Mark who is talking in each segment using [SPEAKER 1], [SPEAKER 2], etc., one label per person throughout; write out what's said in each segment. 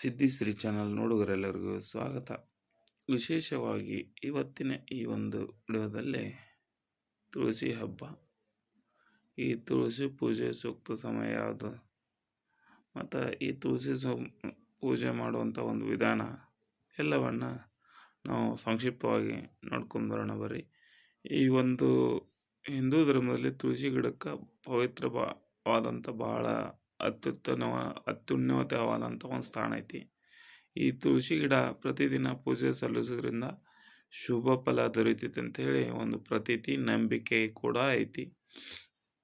[SPEAKER 1] ಸಿದ್ಧಿಶ್ರೀ channel ನೋಡುಗರೆಲ್ಲರಿಗೂ ಸ್ವಾಗತ. ವಿಶೇಷವಾಗಿ ಇವತ್ತಿನ ಈ ಒಂದು ವಿಡಿಯೋದಲ್ಲಿ ತುಳಸಿ ಹಬ್ಬ. ಈ ತುಳಸಿ ಪೂಜೆ ಸೂಕ್ತ ಸಮಯ ಯಾವುದು? ಮತ್ತು ಈ ತುಳಸಿ ಪೂಜೆ ಮಾಡುವಂಥ ಒಂದು ವಿಧಾನ ಎಲ್ಲವನ್ನು ನಾವು ಸಂಕ್ಷಿಪ್ತವಾಗಿ ನೋಡ್ಕೊಂಡು ಬರೋಣ ಬರ್ರಿ ಈ ಒಂದು ಹಿಂದೂ ಧರ್ಮದಲ್ಲಿ ತುಳಸಿ ಗಿಡಕ್ಕೆ ಪವಿತ್ರ ಬಾ- ವಾದಂಥ ಬಹಳ ಅತ್ಯುತ್ತಮ ಅತ್ಯುನ್ನತವಾದಂಥ ಒಂದು ಸ್ಥಾನ ಐತಿ. ಈ ತುಳಸಿ ಗಿಡ ಪ್ರತಿದಿನ ಪೂಜೆ ಸಲ್ಲಿಸೋದ್ರಿಂದ ಶುಭ ಫಲ ದೊರೀತೈತೆ ಅಂಥೇಳಿ ಒಂದು ಪ್ರತೀತಿ, ನಂಬಿಕೆ ಕೂಡ ಐತಿ.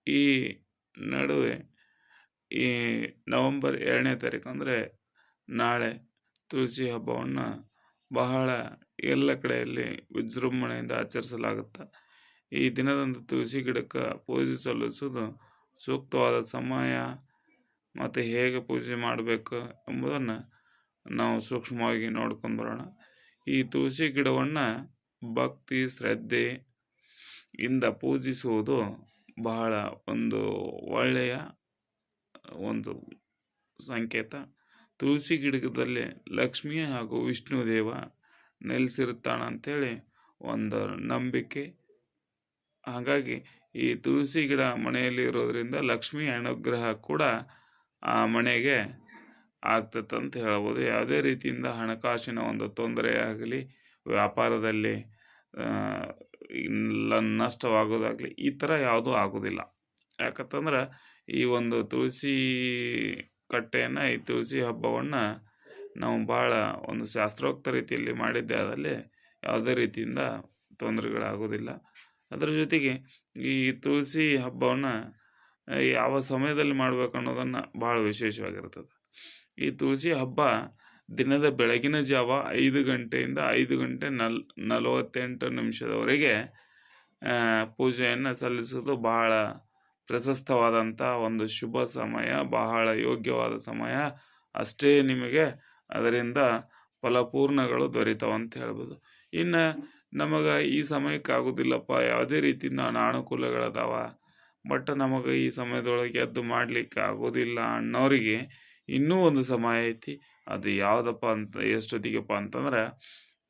[SPEAKER 1] ಈ ನಡುವೆ ಈ ನವೆಂಬರ್ ಎರಡನೇ ತಾರೀಕು ಅಂದರೆ ನಾಳೆ ತುಳಸಿ ಹಬ್ಬವನ್ನು ಬಹಳ ಎಲ್ಲ ಕಡೆಯಲ್ಲಿ ವಿಜೃಂಭಣೆಯಿಂದ ಆಚರಿಸಲಾಗುತ್ತೆ. ಈ ದಿನದಂದು ತುಳಸಿ ಗಿಡಕ್ಕೆ ಪೂಜೆ ಸಲ್ಲಿಸೋದು ಸೂಕ್ತವಾದ ಸಮಯ ಮತ್ತು ಹೇಗೆ ಪೂಜೆ ಮಾಡಬೇಕು ಎಂಬುದನ್ನು ನಾವು ಸೂಕ್ಷ್ಮವಾಗಿ ನೋಡ್ಕೊಂಡು ಬರೋಣ. ಈ ತುಳಸಿ ಗಿಡವನ್ನು ಭಕ್ತಿ, ಶ್ರದ್ಧೆ ಇಂದ ಪೂಜಿಸುವುದು ಬಹಳ ಒಂದು ಒಳ್ಳೆಯ ಒಂದು ಸಂಕೇತ. ತುಳಸಿ ಗಿಡದಲ್ಲಿ ಲಕ್ಷ್ಮಿ ಹಾಗೂ ವಿಷ್ಣು ದೇವ ನೆಲೆಸಿರುತ್ತಾಣ ಅಂಥೇಳಿ ಒಂದು ನಂಬಿಕೆ. ಹಾಗಾಗಿ ಈ ತುಳಸಿ ಗಿಡ ಮನೆಯಲ್ಲಿ ಇರೋದರಿಂದ ಲಕ್ಷ್ಮಿ ಅನುಗ್ರಹ ಕೂಡ ಆ ಮನೆಗೆ ಆಗ್ತದೆ ಅಂತ ಹೇಳ್ಬೋದು. ಯಾವುದೇ ರೀತಿಯಿಂದ ಹಣಕಾಸಿನ ಒಂದು ತೊಂದರೆ ಆಗಲಿ, ವ್ಯಾಪಾರದಲ್ಲಿ ನಷ್ಟವಾಗೋದಾಗಲಿ ಈ ಥರ ಯಾವುದೂ ಆಗೋದಿಲ್ಲ. ಯಾಕಂತಂದ್ರೆ ಈ ಒಂದು ತುಳಸಿ ಕಟ್ಟೆಯನ್ನು, ಈ ತುಳಸಿ ಹಬ್ಬವನ್ನು ನಾವು ಭಾಳ ಒಂದು ಶಾಸ್ತ್ರೋಕ್ತ ರೀತಿಯಲ್ಲಿ ಮಾಡಿದ್ದೆ ಅದರಲ್ಲಿ ಯಾವುದೇ ರೀತಿಯಿಂದ ತೊಂದರೆಗಳಾಗೋದಿಲ್ಲ. ಅದರ ಜೊತೆಗೆ ಈ ತುಳಸಿ ಹಬ್ಬವನ್ನು ಯಾವ ಸಮಯದಲ್ಲಿ ಮಾಡಬೇಕು ಅನ್ನೋದನ್ನು ಭಾಳ ವಿಶೇಷವಾಗಿರ್ತದೆ. ಈ ತುಳಸಿ ಹಬ್ಬ ದಿನದ ಬೆಳಗಿನ ಜಾವ ಐದು ಗಂಟೆಯಿಂದ ಐದು ಗಂಟೆ ನಲ್, ನಲವತ್ತೆಂಟು ನಿಮಿಷದವರೆಗೆ ಪೂಜೆಯನ್ನು ಸಲ್ಲಿಸೋದು ಬಹಳ ಪ್ರಶಸ್ತವಾದಂಥ ಒಂದು ಶುಭ ಸಮಯ, ಬಹಳ ಯೋಗ್ಯವಾದ ಸಮಯ ಅಷ್ಟೇ ನಿಮಗೆ ಅದರಿಂದ ಫಲಪೂರ್ಣಗಳು ದೊರೀತಾವಂತ ಹೇಳ್ಬೋದು. ಇನ್ನು ನಮಗೆ ಈ ಸಮಯಕ್ಕೆ ಆಗೋದಿಲ್ಲಪ್ಪ ಯಾವುದೇ ರೀತಿಯಿಂದ ಅನಾನುಕೂಲಗಳದಾವ ಬಟ್ ನಮಗೆ ಈ ಸಮಯದೊಳಗೆ ಅದು ಮಾಡಲಿಕ್ಕೆ ಆಗೋದಿಲ್ಲ ಅನ್ನೋರಿಗೆ ಇನ್ನೂ ಒಂದು ಸಮಯ ಐತಿ. ಅದು ಯಾವುದಪ್ಪ ಅಂತ, ಎಷ್ಟೊತ್ತಿಗೆಪ್ಪ ಅಂತಂದ್ರೆ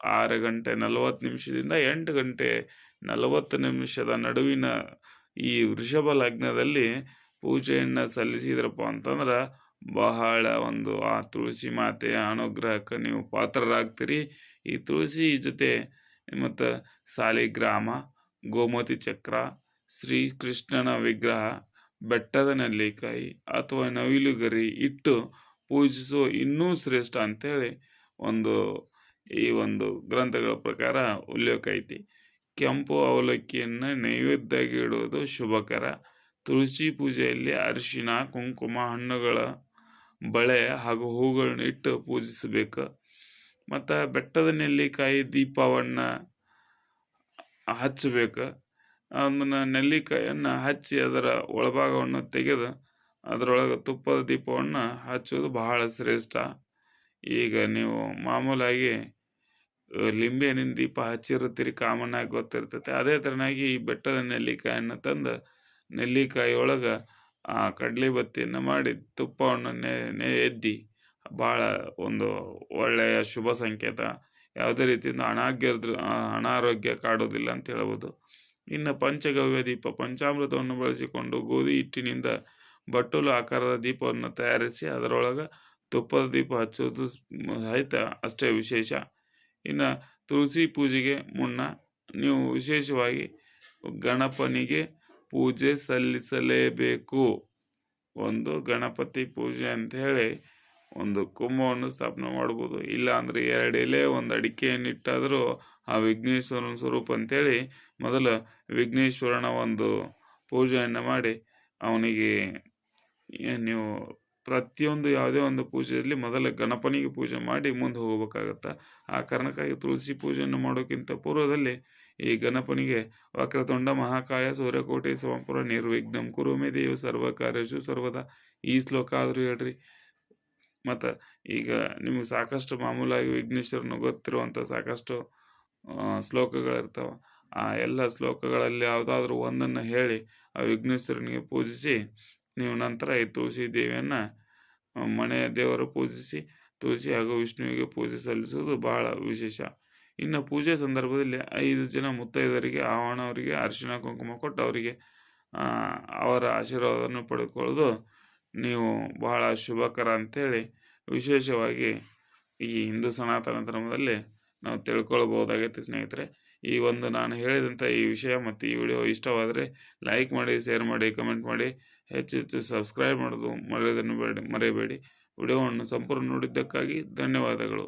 [SPEAKER 1] ಆರು ಗಂಟೆ ನಲವತ್ತು ನಿಮಿಷದಿಂದ ಎಂಟು ಗಂಟೆ ನಲವತ್ತು ನಿಮಿಷದ ನಡುವಿನ ಈ ವೃಷಭ ಲಗ್ನದಲ್ಲಿ ಪೂಜೆಯನ್ನು ಸಲ್ಲಿಸಿದ್ರಪ್ಪ ಅಂತಂದ್ರೆ ಬಹಳ ಒಂದು, ಆ ತುಳಸಿ ಮಾತೆಯ ಅನುಗ್ರಹಕ್ಕೆ ನೀವು ಪಾತ್ರರಾಗ್ತೀರಿ. ಈ ತುಳಸಿ ಜೊತೆ ಮತ್ತು ಸಾಲಿಗ್ರಾಮ, ಗೋಮತಿ ಚಕ್ರ ಶ್ರೀಕೃಷ್ಣನ ವಿಗ್ರಹ ಬೆಟ್ಟದ ನೆಲ್ಲಿಕಾಯಿ ಅಥವಾ ನವಿಲುಗರಿ ಇಟ್ಟು ಪೂಜಿಸೋ ಇನ್ನೂ ಶ್ರೇಷ್ಠ ಅಂತೇಳಿ ಒಂದು ಈ ಒಂದು ಗ್ರಂಥಗಳ ಪ್ರಕಾರ ಉಲ್ಲೇಖ ಐತಿ. ಕೆಂಪು ಅವಲಕ್ಕಿಯನ್ನು ನೈವೇದ್ಯ ಇಡುವುದು ಶುಭಕರ. ತುಳಸಿ ಪೂಜೆಯಲ್ಲಿ ಅರಿಶಿನ ಕುಂಕುಮ, ಹಣ್ಣುಗಳ ಬಳೆ ಹಾಗೂ ಹೂಗಳನ್ನ ಇಟ್ಟು ಪೂಜಿಸಬೇಕು. ಮತ್ತು ಬೆಟ್ಟದ ನೆಲ್ಲಿಕಾಯಿ ದೀಪವನ್ನು ಹಚ್ಚಬೇಕು. ಅದನ್ನು ನೆಲ್ಲಿಕಾಯನ್ನು ಹಚ್ಚಿ ಅದರ ಒಳಭಾಗವನ್ನು ತೆಗೆದು ಅದರೊಳಗೆ ತುಪ್ಪದ ದೀಪವನ್ನು ಹಚ್ಚುವುದು ಬಹಳ ಶ್ರೇಷ್ಠ. ಈಗ ನೀವು ಮಾಮೂಲಾಗಿ ಲಿಂಬೆಹಣ್ಣಿನ ಲಿಂಬೆ ಹಣ್ಣಿನ ದೀಪ ಹಚ್ಚಿರುತ್ತೀರಿ ಕಾಮನ್ ಆಗಿ ಗೊತ್ತಿರ್ತೈತೆ. ಅದೇ ಥರನಾಗಿ ಈ ಬೆಟ್ಟದ ನೆಲ್ಲಿಕಾಯನ್ನು ತಂದು ನೆಲ್ಲಿಕಾಯಿ ಒಳಗೆ ಆ ಕಡಲೆ ಬತ್ತಿಯನ್ನು ಮಾಡಿ ತುಪ್ಪವನ್ನು ನೆ ಎದ್ದಿ ಭಾಳ ಒಂದು ಒಳ್ಳೆಯ ಶುಭ ಸಂಕೇತ. ಯಾವುದೇ ರೀತಿಯಿಂದ ಅನಾಗ್ಯ ಅನಾರೋಗ್ಯ ಕಾಡೋದಿಲ್ಲ ಅಂತ ಹೇಳ್ಬೋದು. ಇನ್ನು ಪಂಚಗವ್ಯ ದೀಪ ಪಂಚಾಮೃತವನ್ನು ಬಳಸಿಕೊಂಡು ಗೋಧಿ ಹಿಟ್ಟಿನಿಂದ ಬಟ್ಟಲು ಆಕಾರದ ದೀಪವನ್ನು ತಯಾರಿಸಿ ಅದರೊಳಗೆ ತುಪ್ಪದ ದೀಪ ಹಚ್ಚೋದು ಸಹಿತ ಅಷ್ಟೇ ವಿಶೇಷ. ಇನ್ನು ತುಳಸಿ ಪೂಜೆಗೆ ಮುನ್ನ ನೀವು ವಿಶೇಷವಾಗಿ ಗಣಪನಿಗೆ ಪೂಜೆ ಸಲ್ಲಿಸಲೇಬೇಕು. ಒಂದು ಗಣಪತಿ ಪೂಜೆ ಅಂತ ಹೇಳಿ ಒಂದು ಕುಂಭವನ್ನು ಸ್ಥಾಪನೆ ಮಾಡ್ಬೋದು. ಇಲ್ಲ ಅಂದರೆ ಎರಡು ಎಲೆ, ಒಂದು ಅಡಿಕೆಯನ್ನು ಇಟ್ಟಾದರೂ ಆ ವಿಘ್ನೇಶ್ವರನ ಸ್ವರೂಪ ಅಂತೇಳಿ ಮೊದಲು ವಿಘ್ನೇಶ್ವರನ ಒಂದು ಪೂಜೆಯನ್ನು ಮಾಡಿ ಅವನಿಗೆ ನೀವು ಪ್ರತಿಯೊಂದು ಯಾವುದೇ ಒಂದು ಪೂಜೆಯಲ್ಲಿ ಮೊದಲು ಗಣಪನಿಗೆ ಪೂಜೆ ಮಾಡಿ ಮುಂದೆ ಹೋಗಬೇಕಾಗತ್ತೆ? ಆ ಕಾರಣಕ್ಕಾಗಿ ತುಳಸಿ ಪೂಜೆಯನ್ನು ಮಾಡೋಕ್ಕಿಂತ ಪೂರ್ವದಲ್ಲಿ ಈ ಗಣಪನಿಗೆ ವಕ್ರತುಂಡ, ಮಹಾಕಾಯ, ಸೂರ್ಯಕೋಟೆ, ಸೋಮಪುರ, ನಿರ್ವಿಘ್ನಂ ಕುರುಮೆ ದೇವ ಸರ್ವ ಕಾರ್ಯಶು ಸರ್ವದ ಈ ಶ್ಲೋಕ ಆದರೂ ಹೇಳ್ರಿ. ಮತ್ತು ಈಗ ನಿಮಗೆ ಸಾಕಷ್ಟು ಮಾಮೂಲಾಗಿ ವಿಘ್ನೇಶ್ವರನು ಗೊತ್ತಿರುವಂಥ ಸಾಕಷ್ಟು ಶ್ಲೋಕಗಳಿರ್ತಾವೆ. ಆ ಎಲ್ಲ ಶ್ಲೋಕಗಳಲ್ಲಿ ಯಾವುದಾದ್ರೂ ಒಂದನ್ನು ಹೇಳಿ ಆ ವಿಘ್ನೇಶ್ವರನಿಗೆ ಪೂಜಿಸಿ, ನೀವು ನಂತರ ಈ ತುಳಸಿ ದೇವಿಯನ್ನು ಮನೆಯ ದೇವರು ಪೂಜಿಸಿ, ತುಳಸಿ ಹಾಗೂ ವಿಷ್ಣುವಿಗೆ ಪೂಜೆ ಸಲ್ಲಿಸುವುದು ಬಹಳ ವಿಶೇಷ. ಇನ್ನು ಪೂಜೆ ಸಂದರ್ಭದಲ್ಲಿ ಐದು ಜನ ಮುತ್ತೈದರಿಗೆ ಆಹ್ವಾನ ಅವರಿಗೆ ಅರಿಶಿಣ, ಕುಂಕುಮ ಕೊಟ್ಟು ಅವರಿಗೆ ಅವರ ಆಶೀರ್ವಾದವನ್ನು ಪಡೆದುಕೊಳ್ಳೋದು ನೀವು ಬಹಳ ಶುಭಕರ ಅಂಥೇಳಿ ವಿಶೇಷವಾಗಿ ಈ ಹಿಂದೂ ಸನಾತನ ಧರ್ಮದಲ್ಲಿ ನಾವು ತಿಳ್ಕೊಳ್ಬೋದಾಗೈತೆ ಸ್ನೇಹಿತರೆ. ಈ ಒಂದು ನಾನು ಹೇಳಿದಂಥ ಈ ವಿಷಯ ಮತ್ತು ಈ ವಿಡಿಯೋ ಇಷ್ಟವಾದರೆ ಲೈಕ್ ಮಾಡಿ, ಶೇರ್ ಮಾಡಿ, ಕಮೆಂಟ್ ಮಾಡಿ. ಹೆಚ್ಚು ಹೆಚ್ಚು ಸಬ್ಸ್ಕ್ರೈಬ್ ಮಾಡೋದು ಮರೆಯೋದನ್ನು ಬೇಡ, ಮರೆಯಬೇಡಿ. ವಿಡಿಯೋವನ್ನು ಸಂಪೂರ್ಣ ನೋಡಿದ್ದಕ್ಕಾಗಿ ಧನ್ಯವಾದಗಳು.